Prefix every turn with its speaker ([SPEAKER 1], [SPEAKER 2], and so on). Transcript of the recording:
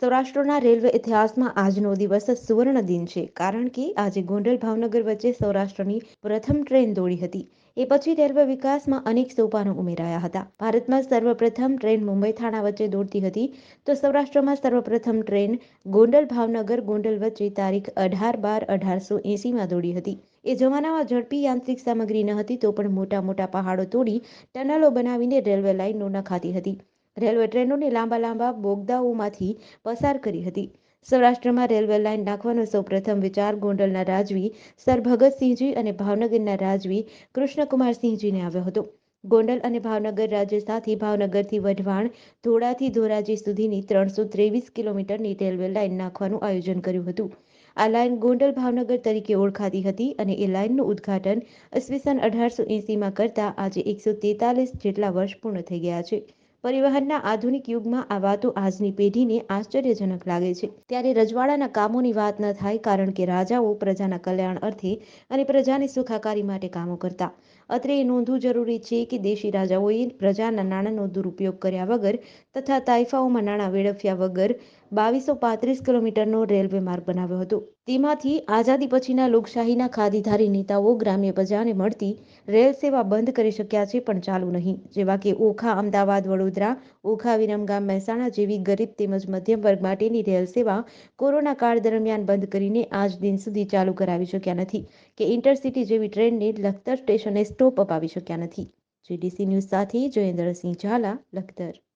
[SPEAKER 1] સૌરાષ્ટ્રના રેલવે ઇતિહાસમાં આજનો દિવસ સુવર્ણ દિન છે, કારણ કે આજે ગોંડલ ભાવનગર વચ્ચે સૌરાષ્ટ્રની પ્રથમ ટ્રેન દોડી હતી. એ પછી રેલવે વિકાસમાં અનેક સોપાનો ઉમેરાયા હતા. ભારતમાં સર્વપ્રથમ ટ્રેન મુંબઈ થાણા વચ્ચે દોડતી હતી. તો સૌરાષ્ટ્રમાં સર્વપ્રથમ ટ્રેન ગોંડલ ભાવનગર ગોંડલ વચ્ચે તારીખ અઢાર બાર અઢારસો એંસીમાં દોડી હતી. એ જમાનામાં ઝડપી યાંત્રિક સામગ્રી ન હતી તો પણ મોટા મોટા પહાડો તોડી ટનલો બનાવીને રેલવે લાઇનો નખાતી હતી. રેલવે ટ્રેનોને લાંબા લાંબા બોગદાઓમાંથી પસાર કરી હતી. સૌરાષ્ટ્રમાં રેલવે લાઇન નાખવાનો સૌપ્રથમ વિચાર ગોંડલના રાજવી સર ભગતસિંહજી અને ભાવનગરના રાજવી કૃષ્ણકુમારસિંહજીને આવ્યો હતો. ગોંડલ અને ભાવનગર રાજ્ય સાથે ભાવનગરથી વઢવાણ ધોળાથી ધોરાજી સુધીની ત્રણસો ત્રેવીસ કિલોમીટરની રેલવે લાઇન નાખવાનું આયોજન કર્યું હતું. આ લાઇન ગોંડલ ભાવનગર તરીકે ઓળખાતી હતી અને એ લાઇનનું ઉદ્ઘાટન ઈસવીસન અઢારસો એંસીમાં કરતા આજે એકસો તેતાલીસ જેટલા વર્ષ પૂર્ણ થઈ ગયા છે. પરિવહનના આધુનિક યુગમાં આ વાતો આજની પેઢીને આશ્ચર્યજનક લાગે છે. ત્યારે રજવાડાના કામોની વાત ન થાય કારણ કે રાજાઓ પ્રજાના કલ્યાણ અર્થે અને પ્રજાની સુખાકારી માટે કામો કરતા. અત્રે એ નોંધવું જરૂરી છે કે દેશી રાજાઓએ પ્રજાના નાણાંનો દુરુપયોગ કર્યા વગર તથા તાઇફાઓમાં નાણાં વેડફ્યા વગર બાવીસો પાંત્રીસ કિલોમીટરનો રેલવે માર્ગ બનાવ્યો હતો. તેમાંથી આઝાદી પછીના લોકશાહીના ખાદીધારી નેતાઓ ગ્રામ્ય પ્રજાને મળતી રેલ સેવા બંધ કરી શક્યા છે, પણ ચાલુ નહીં. જેવા કે ઓખા, અમદાવાદ, વડોદરા, ઓખા, વિરમગામ, મહેસાણા જેવી ગરીબ તેમજ મધ્યમ વર્ગ માટેની રેલ સેવા કોરોના કાળ દરમિયાન બંધ કરીને આજ દિન સુધી ચાલુ કરાવી શક્યા નથી કે ઇન્ટરસિટી જેવી ટ્રેનને લખતર સ્ટેશને સ્ટોપ અપાવી શક્યા નથી. જીડીસી ન્યૂઝ સાથે જયેન્દ્રસિંહ ઝાલા, લખતર.